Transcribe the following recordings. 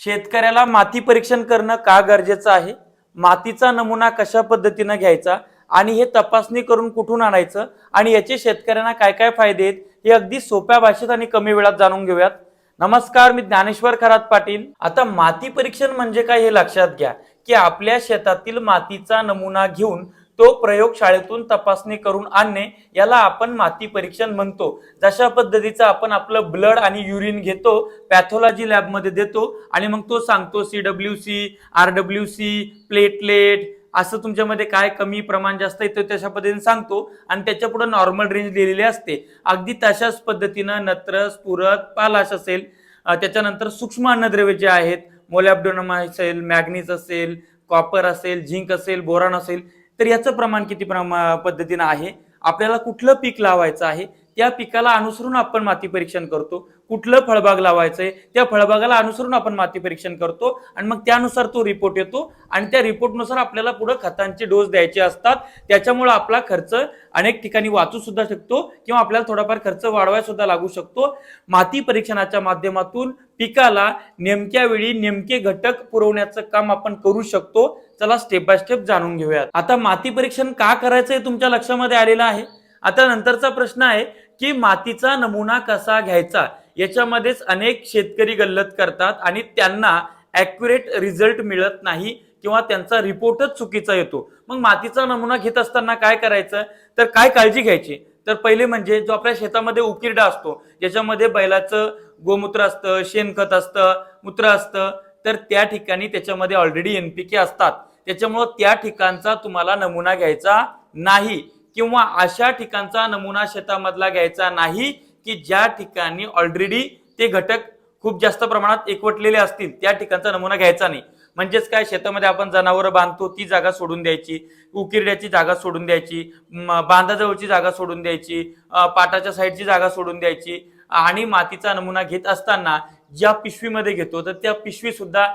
शेतकऱ्याला माती परीक्षण करणं का गरजेचं आहे? मातीचा नमुना कशा पद्धतीनं घ्यायचा? आणि हे तपासणी करून कुठून आणायचं? आणि याचे शेतकऱ्यांना काय काय फायदे आहेत? हे अगदी सोप्या भाषेत आणि कमी वेळात जाणून घेऊयात. नमस्कार मी ज्ञानेश्वर खरात पाटील. आता माती परीक्षण म्हणजे काय हे लक्षात घ्या की आपल्या शेतातील मातीचा नमुना घेऊन तो प्रयोगशाळेतून तपासणी करून आणणे याला आपण माती परीक्षण म्हणतो. जशा पद्धतीचं आपण आपलं ब्लड आणि युरिन घेतो पॅथॉलॉजी लॅबमध्ये देतो आणि मग तो सांगतो C W C R W C platelet असं तुमच्यामध्ये काय कमी प्रमाण जास्त येतं तशा पद्धतीने सांगतो आणि त्याच्या पुढे नॉर्मल रेंज लिहिलेली असते. अगदी तशाच पद्धतीनं नत्र स्फुरत पालाश असेल त्याच्यानंतर सूक्ष्म अन्नद्रव्य जे आहेत मोलॅबडोनम असेल मॅग्नीज असेल कॉपर असेल झिंक असेल बोरान असेल तर याचं प्रमाण किती प्रमा पद्धतीनं आहे? आपल्याला कुठलं पीक लावायचं आहे? त्या पिकाला अनुसरून आपण माती परीक्षण करतो. कुठलं फळबाग लावायचंय त्या फळबागाला अनुसरून आपण माती परीक्षण करतो आणि मग त्यानुसार तो रिपोर्ट येतो आणि त्या रिपोर्टनुसार आपल्याला पुढे खतांचे डोस द्यायचे असतात. त्याच्यामुळे आपला खर्च अनेक ठिकाणी वाचू सुद्धा शकतो किंवा आपल्याला थोडाफार खर्च वाढवायला सुद्धा लागू शकतो. माती परीक्षणाच्या माध्यमातून पिकाला नेमक्या वेळी नेमके घटक पुरवण्याचं काम आपण करू शकतो. चला स्टेप बाय स्टेप जाणून घेऊयात. आता माती परीक्षण का करायचं हे तुमच्या लक्षामध्ये आलेलं आहे? आता नंतरचा प्रश्न आहे की मातीचा नमुना कसा घ्यायचा? याच्यामध्येच अनेक शेतकरी गल्लत करतात आणि त्यांना ॲक्युरेट रिझल्ट मिळत नाही किंवा त्यांचा रिपोर्टच चुकीचा येतो. मग मातीचा नमुना घेत असताना काय करायचं? तर काय काळजी घ्यायची? तर पहिले म्हणजे जो आपल्या शेतामध्ये उकिरडा असतो ज्याच्यामध्ये बैलाचं गोमूत्र असतं शेणखत असतं मूत्र असतं तर त्या ठिकाणी त्याच्यामध्ये ऑलरेडी एनपीके असतात. त्याच्यामुळं त्या ठिकाणचा तुम्हाला नमुना घ्यायचा नाही. किंवा अशा ठिकाणचा नमुना शेतामधला घ्यायचा नाही की ज्या ठिकाणी ऑलरेडी ते घटक खूप जास्त प्रमाणात एकवटलेले असतील त्या ठिकाणचा नमुना घ्यायचा नाही. म्हणजेच काय? शेतामध्ये आपण जनावरं बांधतो ती जागा सोडून द्यायची. उकिरड्याची जागा सोडून द्यायची. बांधाजवळची जागा सोडून द्यायची. पाटाच्या साईडची जागा सोडून द्यायची. आणि मातीचा नमुना घेत असताना ज्या पिशवीमध्ये घेतो तर त्या पिशवी सुद्धा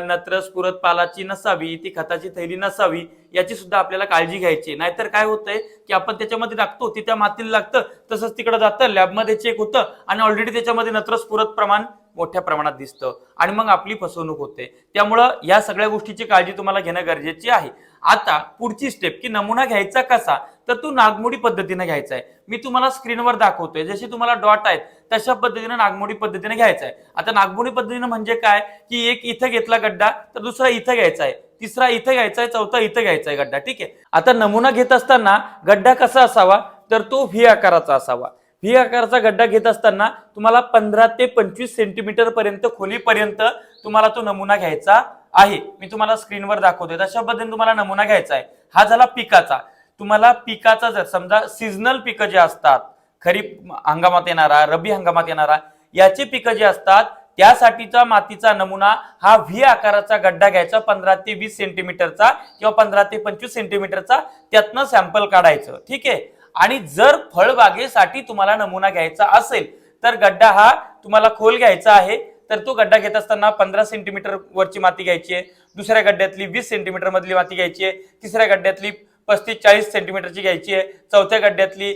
नत्रस नत्र स्फुरत पालाची नसावी ती खताची थैली नसावी याची सुद्धा आपल्याला काळजी घ्यायची. नाहीतर काय होतंय की आपण त्याच्यामध्ये टाकतो ते त्या मातीला लागतं तसंच तिकडे जातं लॅबमध्ये चेक होतं आणि ऑलरेडी त्याच्यामध्ये नत्र पुरत प्रमाण मोठ्या प्रमाणात दिसतं आणि मग आपली फसवणूक होते. त्यामुळं या सगळ्या गोष्टीची काळजी तुम्हाला घेणं गरजेची आहे. आता पुढची स्टेप की नमुना घ्यायचा कसा तर तो नागमोडी पद्धतीने घ्यायचा आहे. मी तुम्हाला स्क्रीनवर दाखवतोय. जसे तुम्हाला डॉट आहेत तशा पद्धतीने नागमोडी पद्धतीने घ्यायचा आहे. आता नागमोडी पद्धतीने म्हणजे काय? की एक इथं घेतला गड्डा तर दुसरा इथं घ्यायचा आहे. तिसरा इथं घ्यायचा आहे चौथा इथं घ्यायचा आहे गड्डा. ठीक आहे? आता नमुना घेत असताना गड्डा कसा असावा? तर तो व्ही आकाराचा असावा. व्ही आकाराचा गड्डा घेत असताना तुम्हाला पंधरा ते पंचवीस सेंटीमीटर पर्यंत खोलीपर्यंत तुम्हाला तो नमुना घ्यायचा आहे. मी तुम्हाला स्क्रीनवर दाखवतोय. तशा पद्धतीने तुम्हाला नमुना घ्यायचा आहे. हा झाला पिकाचा. तुम्हाला पिकाचा जर समजा सीझनल पिकं जे असतात खरीप हंगामात येणारा रब्बी हंगामात येणारा याचे पिकं जे असतात त्यासाठीचा मातीचा नमुना हा व्ही आकाराचा गड्डा घ्यायचा पंधरा ते वीस सेंटीमीटरचा किंवा पंधरा ते पंचवीस सेंटीमीटरचा त्यातनं सॅम्पल काढायचं. ठीक आहे? आणि जर फळबागेसाठी तुम्हाला नमुना घ्यायचा असेल तर गड्डा हा तुम्हाला खोल घ्यायचा आहे. तर तो गड्डा घेत असताना पंधरा सेंटीमीटर वरची माती घ्यायची आहे. दुसऱ्या गड्ड्यातली वीस सेंटीमीटर मधली माती घ्यायची आहे. तिसऱ्या गड्ड्यातली पस्तीस चाळीस सेंटीमीटरची घ्यायची आहे. चौथ्या गड्ड्यातली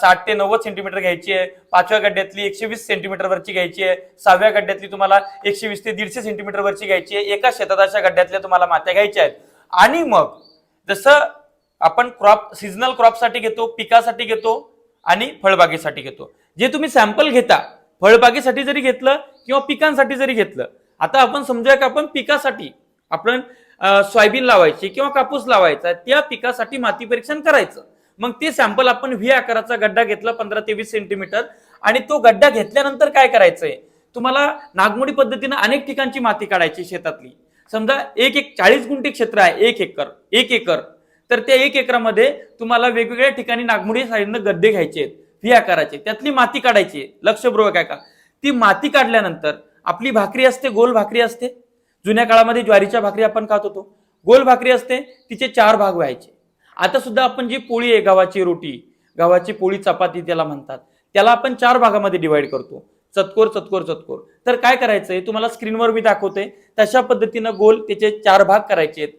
साठ ते नव्वद सेंटीमीटर घ्यायची आहे. पाचव्या गड्ड्यातली एकशे वीस सेंटीमीटर वरची घ्यायची आहे. सहाव्या गड्ड्यातली तुम्हाला एकशे वीस ते दीडशे सेंटीमीटर वरची घ्यायची आहे. एका शेतात अशा गड्ड्यातल्या तुम्हाला मात्या घ्यायच्या आहेत. आणि मग जसं आपण क्रॉप सिजनल क्रॉपसाठी घेतो पिकासाठी घेतो आणि फळबागेसाठी घेतो. जे तुम्ही सॅम्पल घेता फळबागेसाठी जरी घेतलं किंवा पिकांसाठी जरी घेतलं आता आपण समजूया की आपण पिकासाठी आपण सोयाबीन लावायची किंवा कापूस लावायचा त्या पिकासाठी माती परीक्षण करायचं. मग ते सॅम्पल आपण व्ही आकाराचा गड्डा घेतला पंधरा ते वीस सेंटीमीटर आणि तो गड्डा घेतल्यानंतर काय करायचंय? तुम्हाला नागमोडी पद्धतीनं अनेक ठिकाणची माती काढायची शेतातली. समजा एक एक चाळीस गुंठी क्षेत्र आहे एक एकर एक एकर. तर त्या एक एकरामध्ये तुम्हाला वेगवेगळ्या ठिकाणी नागमोडी साईडनं गड्डे घ्यायचे आहेत व्ही आकाराचे त्यातली माती काढायची आहे. लक्षपूर्वक आहे का? ती माती काढल्यानंतर आपली भाकरी असते गोल भाकरी असते. जुन्या काळामध्ये ज्वारीच्या भाकरी आपण खात होतो. गोल भाकरी असते तिचे चार भाग व्हायचे. आता सुद्धा आपण जी पोळी आहे गव्हाची रोटी गव्हाची पोळी चपाती त्याला म्हणतात. त्याला आपण चार भागामध्ये डिवाइड करतो. चतकोर चतकोर चतकोर. तर काय करायचंय? तुम्हाला स्क्रीनवर मी दाखवते तशा पद्धतीनं गोल त्याचे चार भाग करायचे आहेत.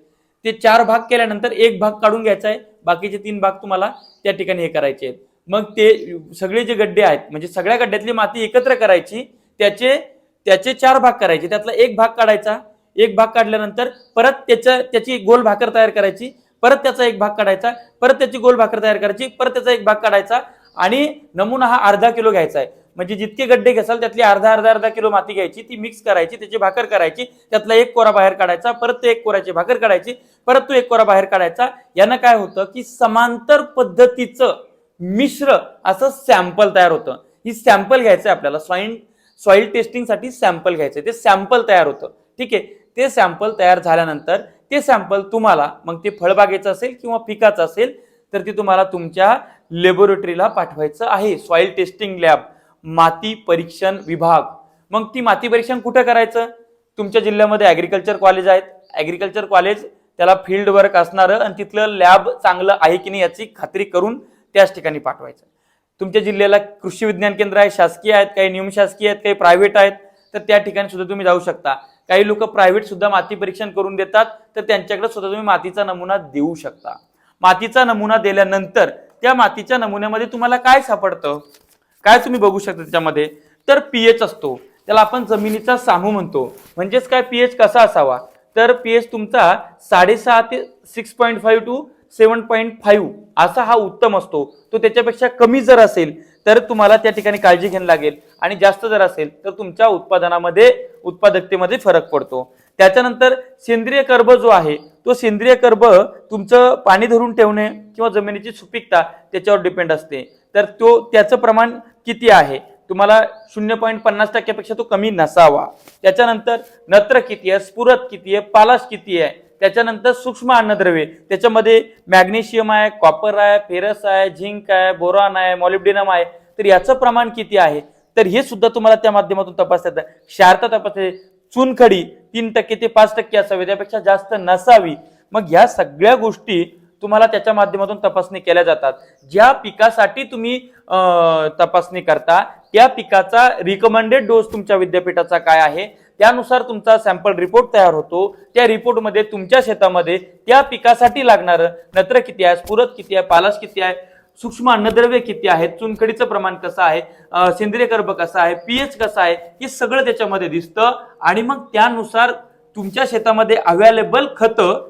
ते चार भाग केल्यानंतर एक भाग काढून घ्यायचा आहे बाकीचे तीन भाग तुम्हाला त्या ठिकाणी हे करायचे आहेत. मग ते सगळे जे गड्डे आहेत म्हणजे सगळ्या गड्ड्यातली माती एकत्र करायची त्याचे त्याचे चार भाग करायचे. त्यातला एक भाग काढायचा एक भाग काढल्यानंतर परत त्याच्या त्याची गोल भाकर तयार करायची परत त्याचा एक भाग काढायचा परत त्याची गोल भाकर तयार करायची परत त्याचा एक भाग काढायचा आणि नमुना हा अर्धा किलो घ्यायचा आहे म्हणजे जितके गड्डे घ्याल त्यातली अर्धा अर्धा अर्धा किलो माती घ्यायची ती मिक्स करायची त्याची भाकर करायची त्यातला एक कोरा बाहेर काढायचा परत तो एक कोराची भाकर काढायची परत तो एक कोरा बाहेर काढायचा. यानं काय होतं की समांतर पद्धतीचं मिश्र असं सॅम्पल तयार होतं. ही सॅम्पल घ्यायचं आहे आपल्याला. सॉईल सॉईल टेस्टिंगसाठी सॅम्पल घ्यायचं आहे. ते सॅम्पल तयार होतं. ठीक आहे? ते सॅम्पल तयार झाल्यानंतर ते सॅम्पल तुम्हाला मग ते फळबागेचं असेल किंवा पिकाचं असेल तर ते तुम्हाला तुमच्या लेबोरेटरीला पाठवायचं आहे. सॉईल टेस्टिंग लॅब माती परीक्षण विभाग. मग ती माती परीक्षण कुठे करायचं? तुमच्या जिल्ह्यामध्ये ॲग्रिकल्चर कॉलेज आहेत. ॲग्रिकल्चर कॉलेज त्याला फील्ड वर्क असणारं आणि तिथलं लॅब चांगलं आहे की नाही याची खात्री करून त्याच ठिकाणी पाठवायचं. तुमच्या जिल्ह्याला कृषी विज्ञान केंद्र आहे शासकीय आहेत काही निमशासकीय आहेत काही प्रायव्हेट आहेत तर त्या ठिकाणी सुद्धा तुम्ही जाऊ शकता. काही लोक प्रायव्हेट सुद्धा माती परीक्षण करून देतात तर त्यांच्याकडे सुद्धा तुम्ही मातीचा नमुना देऊ शकता. मातीचा नमुना दिल्यानंतर त्या मातीच्या नमुन्यामध्ये तुम्हाला काय सापडतं? काय तुम्ही बघू शकता त्याच्यामध्ये? तर पीएच असतो. त्याला आपण जमिनीचा सामू म्हणतो. म्हणजेच काय? पीएच कसा असावा? तर पीएच तुमचा साडेसहा ते six point five to seven point five असा हा उत्तम असतो. तो त्याच्यापेक्षा कमी जर असेल तर तुम्हाला त्या ठिकाणी काळजी घ्यायला लागेल. आणि जास्त जर असेल तर तुमच्या उत्पादनामध्ये उत्पादकतेमध्ये फरक पडतो. त्याच्यानंतर सेंद्रिय कर्ब जो आहे तो सेंद्रिय कर्ब तुमचं पाणी धरून ठेवणे किंवा जमिनीची सुपीकता त्याच्यावर डिपेंड असते. तर तो त्याचं प्रमाण किती आहे? तुम्हाला शून्य पॉईंट पन्नास टक्क्यापेक्षा तो कमी नसावा. त्याच्यानंतर नत्र किती आहे? स्फुरत किती आहे? पालाश किती आहे? त्याच्यानंतर सूक्ष्म अन्नद्रव्ये. त्याच्यामध्ये मॅग्नेशियम आहे कॉपर आहे फेरस आहे झिंक आहे बोरॉन आहे मॉलिब्डिनम आहे. तर याचं प्रमाण किती आहे? तर हे सुद्धा तुम्हाला त्या माध्यमातून तपासता येतं. क्षारता तपासते. चुनखडी तीन टक्के ते पाच टक्के असावी. त्यापेक्षा जास्त नसावी. मग ह्या सगळ्या गोष्टी तुम्हाला त्याच्या माध्यमातून तपासणी केल्या जातात. ज्या पिकासाठी तुम्ही तपासणी करता त्या पिकाचा रिकमेंडेड डोस तुमच्या विद्यापीठाचा काय आहे? त्यानुसार तुमचा सॅम्पल रिपोर्ट तयार होतो. त्या रिपोर्टमध्ये तुमच्या शेतामध्ये त्या पिकासाठी लागणारं नत्र किती आहे स्फुरत किती आहे पालाश किती आहे सूक्ष्म अन्नद्रव्य किती आहेत चुनखडीचं प्रमाण कसं आहे सेंद्रिय कर्ब कसा आहे पीएच कसा आहे हे सगळं त्याच्यामध्ये दिसतं. आणि मग त्यानुसार तुमच्या शेतामध्ये अवेलेबल खतं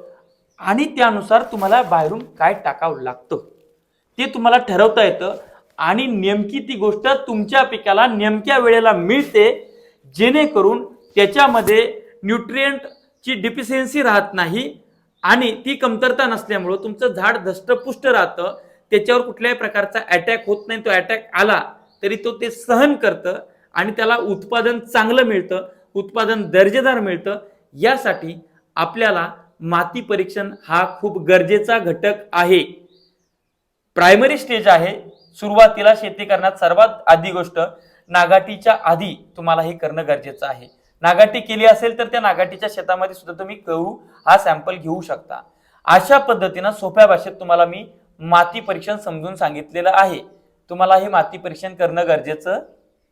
आणि त्यानुसार तुम्हाला बाहेरून काय टाकावं लागतं. ते तुम्हाला ठरवता येतं आणि नेमकी ती गोष्ट तुमच्या पिकाला नेमक्या वेळेला मिळते जेणेकरून त्याच्यामध्ये न्यूट्रियंटची डिफिशियन्सी राहत नाही आणि ती कमतरता नसल्यामुळं तुमचं झाड धष्टपुष्ट राहतं त्याच्यावर कुठल्याही प्रकारचा अटॅक होत नाही तो अटॅक आला तरी तो ते सहन करतं आणि त्याला उत्पादन चांगलं मिळतं उत्पादन दर्जेदार मिळतं. यासाठी आपल्याला माती परीक्षण हा खूप गरजेचा घटक आहे. प्रायमरी स्टेज आहे. सुरुवातीला शेती करण्यात सर्वात आधी गोष्ट नागाटीच्या आधी तुम्हाला हे करणं गरजेचं आहे. नागाटी केली असेल तर त्या नागाटीच्या शेतामध्ये सुद्धा तुम्ही कहू हा सॅम्पल घेऊ शकता. अशा पद्धतीनं सोप्या भाषेत तुम्हाला मी माती परीक्षण समजून सांगितलेलं आहे. तुम्हाला हे माती परीक्षण करणं गरजेचं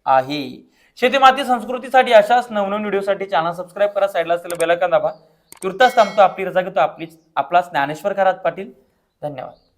आहे. शेती माती संस्कृतीसाठी अशाच नवनवीन व्हिडिओसाठी चॅनल सबस्क्राईब करा साईडला असलेलं बेलायकन दाबा. तुर्तास थांबतो आपली रजा घेतो आपली आपला ज्ञानेश्वर खरात पाटील. धन्यवाद.